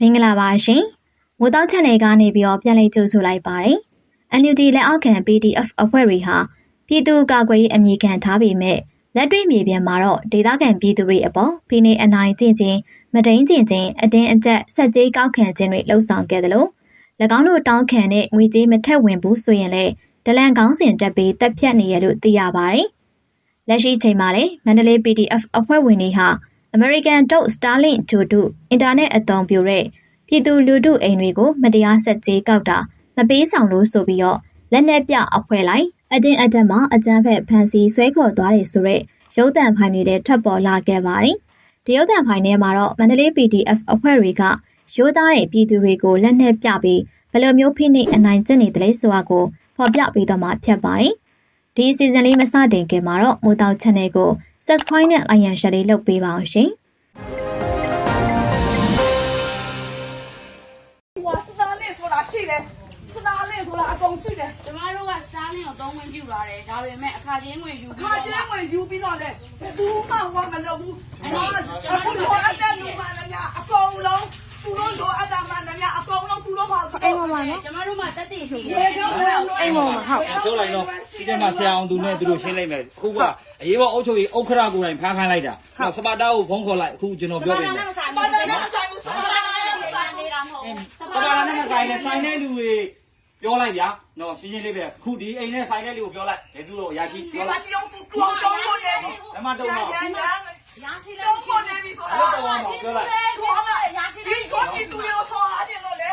မင်္ဂလာပါရှင်။မိုးတောက် channel ကနေပြီးတော့ပြန်လည်ကြိုဆိုလိုက်ပါတယ်။ NUD လက်အောက်ခံ PDF အဖွဲ့တွေဟာပြည်သူ့ကာကွယ်ရေးအမည်ခံထားပေမဲ့လက်တွေ့မြေပြင်မှာတော့ဒေသခံပြည်သူတွေအပေါ်ဖိနေအနိုင်ကျင့်ခြင်းမတိန်ကျင့်ခြင်းအတင်းအကျပ်ဆက်ကြေးကောက်ခံခြင်းတွေလှုံ့ဆော်ခဲ့တယ်လို့၎င်းတို့တောင်းခံတဲ့ငွေကြေးမထက်ဝင်ဘူးဆိုရင်လည်းဒလန်ကောင်းစင်တက်ပြီးတက်ဖြတ်နေရလို့သိရပါတယ်။လက်ရှိချိန်မှာလည်းမန္တလေး PDF အဖွဲ့ဝင်တွေဟာ American Dot Starlink ဂျိုတုအင်တာနက်အသုံးပြုတဲ့ပြည်သူလူထုအိမ်တွေကိုမတရားဆက်ကြေးကောက်တာမပေးဆောင်လို့ဆိုပြီးတော့လက်နက်ပြအဖွဲ့လိုက်အတင်းအဓမ္မအကြမ်းဖက်ဖန်ဆီးဆွဲခေါ်သွားတယ်ဆိုတော့ရုပ်သံဖိုင်တွေလည်းထွက်ပေါ်လာခဲ့ပါတယ်။ဒီရုပ်သံဖိုင်ထဲမှာတော့မန္တလေး PDF အဖွဲ့တွေကရိုးသားတဲ့ပြည်သူတွေကိုလက်နက်ပြပြီးဘယ်လိုမျိုးဖိနှိပ်အနိုင်ကျင့်နေတယ်လဲဆိုတာကိုဖော်ပြပေးတော့မှာဖြစ်ပါတယ်။ဒီအစီအစဉ်လေးမစတင်ခင်မှာတော့မိုးတောက် channel ကို subscribe နဲ့ like and share လေးလုပ်ပေးပါအောင်ရှင်။ဟိုစတာလင့်ဆိုတာရှိတယ်စတာလင့်ဆိုတာအကုန်ရှိတယ်ကျမတို့ကစတားလင်းကိုသုံးဝင်ပြူလာတယ်ဒါပေမဲ့အခါချင်းငွေယူပြီးခါတော့ကျင်းဝင်ယူပြီးတော့လေဘယ်သူမှဟောမလုပ်ဘူးအဲ့ဒီအခုလိုအပ်တဲ့လူမှလည်းများအကုန်လုံး သူတို့လိုအပ်တာမှလည်းများအကုန်လုံးသူတို့ဟာအိမ်မှာကျမတို့မှတက်တည်ရှိတဘယ်ယ်တော့မှအိမ်မှာဟုတ်ပြောလိုက်တော့ဒီထဲမှာဆရာအောင်သူနဲ့သူတို့ရှင်းလိုက်မယ်အခုကအရေးပေါ်အုပ်ချုပ်ရေးဥက္ခရာကိုယ်တိုင်ဖမ်းခိုင်းလိုက်တာဟုတ်စပါတာကိုဖုန်းခေါ်လိုက်အခုကျွန်တော်ပြောပြမယ်မဆိုင်ဘာဘူးလို့လဲမဆိုင်ဘူးစစတာပါလးင့်နဲ့ဆိုင်နေတာမဟုတ်ဘူးစပါတာနဲ့ဆိုင်နဲ့ဆိုင်တဲ့လူတွေပြောလိုက်ဗျာနော်ရှင်းရှင်းလေးပဲအခုဒီအိမ်နဲ့ဆိုင်တဲ့လူကိုပြောလိုက်ဘယ်သူတော့ရရှိဒီပြောမှာလိုက်ချီအောင်သူတွန်းတွန်းလို့နေပြီဓမ္မတုံးတော့ရန်ရန်ရရှိလဲတွန်းလို့နေပြီဆိုတာအဲ့တော့တော့ပြောလိုက်တွန်းလာရ ရှိတယ်တွန်းပြီးသူတွေကိုဆောအားနေလို့လေ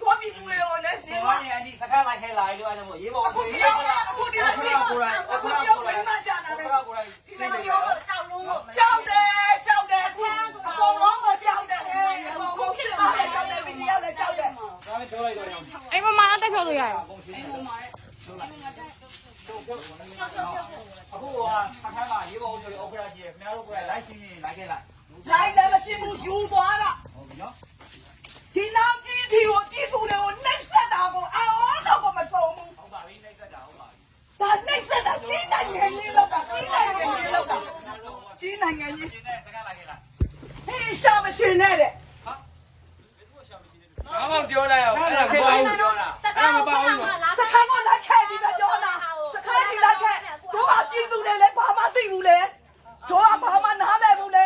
တွန်းပြီးသူတွေကိုလေဒီဒီမှာမှာအဒီစကားလိုက်ခဲလိုက်လို့အဲ့ဒါမို့ရေးပေါ်အခုအခုဒီဒီရောက်ကလာအခုဒီမှာဒီမှာကိုယ်တိုင်အခုအခုဒီတော့ရောက်ကိုယ်ဝိတိုင်မ်းမကြတာလေအခုတော့ကိုယ်တိုင်ဒီမှာရောက်ကြောက်လုံးလို့ကြောက်တယ်ကြောက်တယ်အခုအကုန်လုံးကိုကြောက်တယ်အကုန်လုံးဖြစ်လာတယ်ကြောက်တယ်ဗီဒီယိုလည်းကြောက်တယ်ဒါပဲပြောလိုက်တော့ရအောင်အိမ်မမအတက်ဖြုတ်လို့ရရောအခုကအခါမှာရေးပေါ်အုပ်ချုပ်ရေးဥက္ခရာကြီးခင်ဗျားတို့ကိုယ်တိုင်လိုက်ရှင်းရင်လိုက်ခဲ့လိုက် လိုက်လည်းမရှိဘူးယူသွားတာ ဟုတ်ပြီနော် ဒီလောက်ကြီးဒီကိုပြည်သူတွေကိုနှိပ်စက်တာကိုအော်တော့ကိုမဆုံးဘူး ဟုတ်ပါပြီနှိမ့်သက်တာဟုတ်ပါပြီ ဒါနှိပ်စက်တာကြီးနိုင်ငံကြီးလောက်တာကြီးနိုင်ငံကြီးလောက်တာကြီးနိုင်ငံကြီး ဒီနေ့စကားလိုက်ခဲ့လား ဟေးရှာမရှိနဲ့တဲ့ ဘာမှပြောလိုက်အောင်အဲ့ဒါမပေါ့ဘူးပြောတာအဲ့ဒါမပေါ့ဘူးနော် စခန်းကိုလိုက်ခဲ့ပြီးတော့ပြောတာစခန်းကြီးလိုက်ခဲ့တို့ကပြည်သူတွေလည်းဘာမှသိဘူးလေတို့ကဘာမှနားလည်ဘူးလေ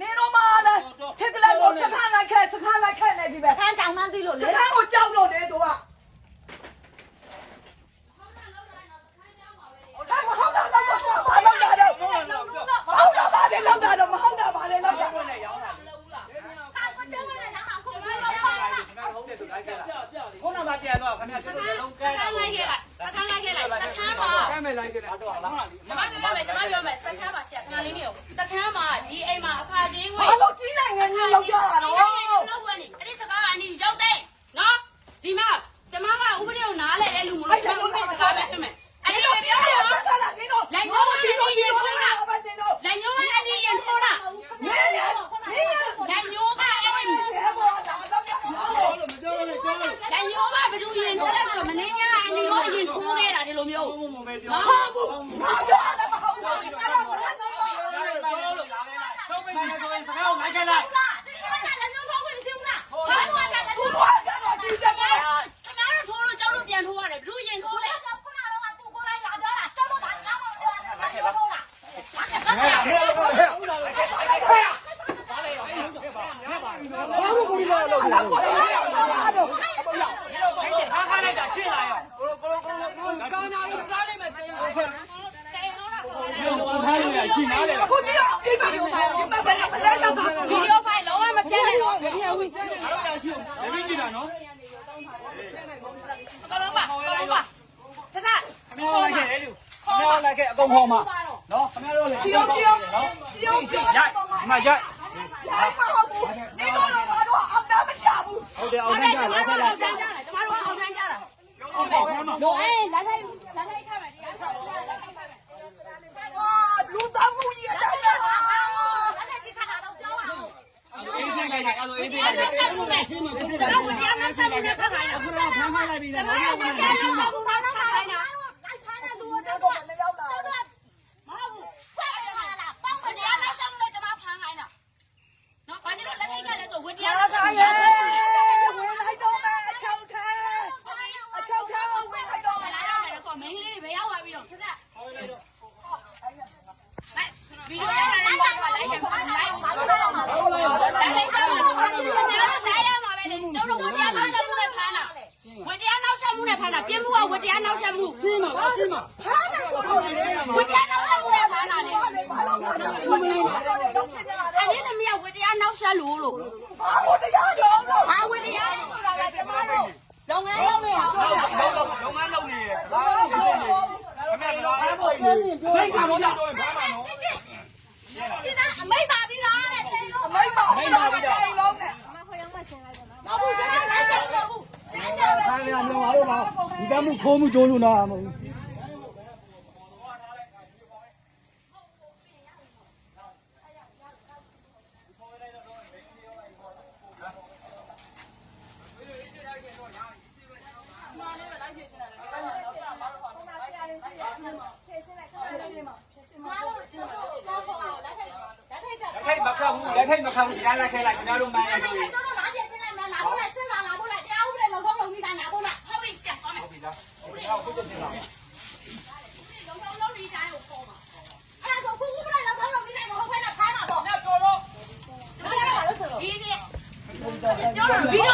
နင်တို့မှလည်းထစ်ကလေးကိုစခန်းလိုက်ခဲ့စခန်းလိုက်ခဲ့နေပြီပဲ ခန်းကြောင်မှန်းသိလို့ စ လေ ခန်းကိုကြောက်လို့လေတို့ကဟုတ်တာလောက်တော့ဘာလောက်တာတော့ဟုတ်တာဘာလဲလောက်တာတော့မဟုတ်တာဘာလဲလောက်တာ ကိုယ်နဲ့ရောင်းတာလေ ဟာကိုကျမနဲ့နားအောင်ကိုပြော ခင် လို့ ဗျားဟုတ်တယ်ဆိုလိုက်ခဲ့လားခုနကပြန်တော့ခင်ဗျားတို့လုံးကဲ စခန်းလိုက်ခဲ့လိုက်စခန်းလိုက်ခဲ့လိုက်စခ န်းမှာကဲမယ်လိုက်ကြတယ်တော့လားကျမပြောမယ်ကျမပြောမယ်စခန်းမှာဆရာခဏလေးနေကိုစခန်းမှာဒီအိမ်မှာအခါချင်းငွေဘာလို့ကြီးနိုင်ငံကြီးလောက်ကြတာတော့လောက်ဝင်နေအဲ့ဒီစကားကအနီးရောက်တဲ့နော်ဒီမှာကျမကဥပဒေကိုနားလဲတဲ့လူမလို့ကျမဥပဒေစကားပဲဖြစ်မယ်အဲ့ဒီလိုပြောရအောင် ဆက်လာနေတော့ဒီလိုဒီလိုဒီလိုလာဘာတင်တော့ လက်ညိုးကအနီးရင်ထိုးတာ နေနေနေ လက်ညိုးကအဲ့ဒီ နေဘောလာတော့ကြောက်တော့ လက်ညိုးကဘယ်သူရင်ထိုးလဲဆိုတော့မနေညာအနီးရောအရင်ထိုးခဲ့တာဒီလိုမျိုး ဘုံဘုံပဲပြော ဟာဘူးဟာကြတယ်မဟုတ်ဘူးအဲ့ဒါဘာလဲတော့ ပြောလို့လာခဲ့လားချုပ်ပိတ်နေဆိုရင်စကားကိုလိုက်ခဲ့လိုက် လားဒီကနေ့လက်ညိုးထိုးခွင့်ရှိဘူးလားဘာလို့လဲလက်ညိုး သူ ထိုး တို့ကကြတော့ကြည့်တယ် ခင်ဗျားတို့ထိုးလို့ကြောက်လို့ပြန်ထိုးရတယ်ဘယ်သူရင်ထိုးလဲခုနကတော့သူကိုယ်လိုက်လာကြတာကြောက်လို့ဘာမှမပြောရဘူးလက်ညိုးထိုးလား ဘာ လို့ကိုလာလို့လာကိုလာတော့ခါခါလိုက်တာရှင်းလာရောကာနာလို့စားလိုက်မယ်ဘုံခါလို့ရရှင်းနားလေလားကိုကြည့်အောင်ဒီကလေးကိုမဘယ်နဲ့ဘယ်နဲ့တော့ဗီဒီယိုဖိုင်လုံးဝမဖြတ်နဲ့တော့လေမင်းကြည့်တာနော်အကောင်လုံးပါအကောင်လုံးပါထထခင်ဗျားလိုက်ခဲ့လေလူခင်ဗျားလိုက်ခဲ့အကုန်ဟောမှာနော်ခင်ဗျားတို့လည်းကြည့်အောင်ကြည့်အောင်ကြည့်အောင်ကြည့်ရိုက်ဒီမှာရိုက်အောင်မဟုတ်ဘူးနေတော့တော့ဘာလို့အောင်တာမရဘူး ဟုတ်တယ်အောင်နိုင်ကြလိုက်ခဲ့လိုက် တန်းကြတာကျမတို့ကအောင်တန်းကြတာ ဟုတ်ပါဘူးနော် လို့အေးလာထိုင်လာထိုင်ခါမယ်ဒီအားထားလာထိုင်ခါမယ် အာလူသားမှုကြီးအတိုင်းပါ လာထိုင်ဒီခါတော့ပြောပါဦး အေးစိတ်လိုက်လိုက်အဲ့လိုအေးစိတ် အဲ့ လို ဒါ က် ဆက်လို့ မယ်ကျွန်တော်ကတရားမဆက်နေတဲ့ခါခိုင်းတာခုနကဖမ်းခိုင်းလိုက်ပြီကျလားမဘာတို့လို့ကလဲတရားမဆက်ဘူးဘာလို့ခိုင်းတာလိုက်ဖားတဲ့လူတွေ တော့ တော့ လည်းရောက်လာ မဟုတ်ဘူးခွဲရမှာလားပေါင်းမတရားမဆက်လို့ကျမဖမ်းခိုင်းတာနော်ဘာလို့လက်ထိတ်ကလည်းဆိုဝင်တရားမဆက်ဘူး နောက်ဆက်မှုဆင်းမှာပါဆင်းမှာဖားမယ်ဆိုလို့လေဝတ္တရားနောက်ဆက်မှုလည်းဖားတာလေဘာလို့ဘာလို့ဘာလို့ဘာလို့လုံးချင်နေတာလဲအဲ့ဒီသမီးကဝတ္တရားနောက်ဆက်လို့လို့ဘာလို့တရားကြောင်းတော့ဘာဝတ္တရားလဲဆိုတာကကျမတို့လုပ်ငန်းလုပ်နေတာပြောတာလုံးငန်းလုံးနေတယ်ဘာလို့ဖြစ်နေလဲခမရလာအဲ့ပေါ်နေမိတ်ကဘောတော့ဘာမှနော် ဒီကအမိတ်ပါပြီးသားတဲ့တိန်လို့ အမိတ်ပါမိတ်ပါပြီးတော့လုံးနဲ့ မဟုတ်ကျွန်တော်လည်းဆက်လို့ဘူးတ န်းကြပဲခိုင်းရမြောင်ပါတော့ပါဒီကမှုခိုးမှုကြိုးလို့နာမဟုတ်လက်ထိုက်လက်ထိုက်မခတ်ဘူးလက်ထိုက်မခတ်ဘူးဒီတိုင်းလိုက်ခဲလိုက်ခင်ဗျားတို့မှန်းရအဲ့လို့ဒါတော့လာ ဟုတ်ပြီလားဟုတ်တ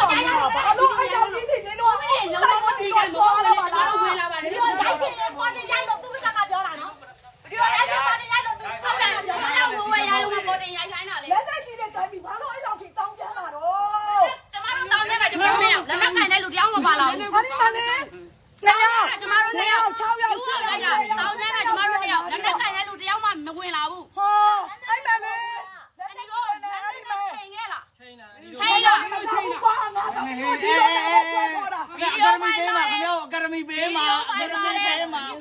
ချိန်တာဘာငါတော့ဒီလိုတော့ဆွဲခေါ်တာဗီဒီယိုဖိုင်လာတယ်ခင်ဗျားအကယ်ဒမီပေးမှာအကယ်ဒမီပေးမှာဗီ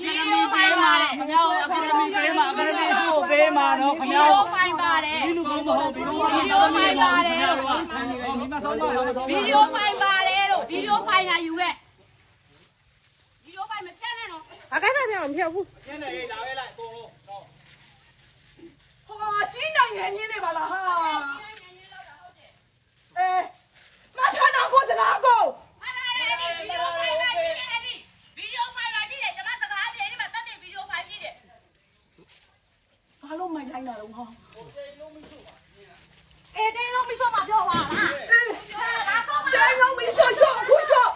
ဒီယိုဖိုင်လာတယ်ခင်ဗျားအကယ်ဒမီပေးမှာအကယ်ဒမီကိုပေးမှာနော်ခင်ဗီဗျားဒီယိုဖိုင်ပါတယ်ဒီလူကောင်းမဟုတ်ဒီလူကောင်းဗီဒီယိုဖိုင်ပါတယ်မိမဆောင်ပါလားမဆောင်ဗီဒီယိုဖိုင်ပါတယ်လို့ဗီဒီယိုဖိုင်လာယူခဲ့ဗီဒီယိုဖိုင်မဖြတ်နဲ့နော်ကျင်းနေလာခဲ့လိုက်အကုန်လုံးဟောကြီးနိုင်ငံကြီးနေပါလားဟာအဲ မဆန်းတော့ကိုစလားကိုအဲ့ဒါလေဗီဒီယိုဖိုင်လာရှိတယ်အဲ့ဒီဗီဒီယိုဖိုင်လာရှိတယ်ကျွန်မစကားပြေဒီမှာတက်တဲ့ဗီဒီယိုဖိုင်ရှိတယ်ဘာလို့မိုင်လိုက်တာလဲဟောအေးတင်းလုံးမရှော့မှာပြောပါလားအေးကျင်းလုံးမဆော့ဆော့ခုဆော့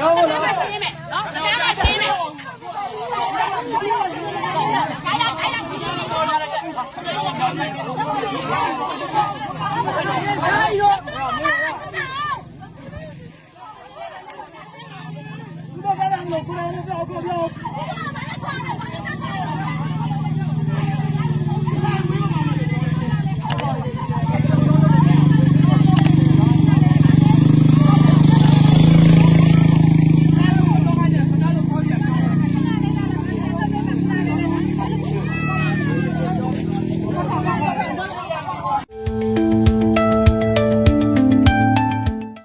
ရောင်းလား ရှင်းမယ်နော်စကားမရှင်းမယ်ခိုင်းလိုက်ခိုင်းလိုက် ဒီတော့က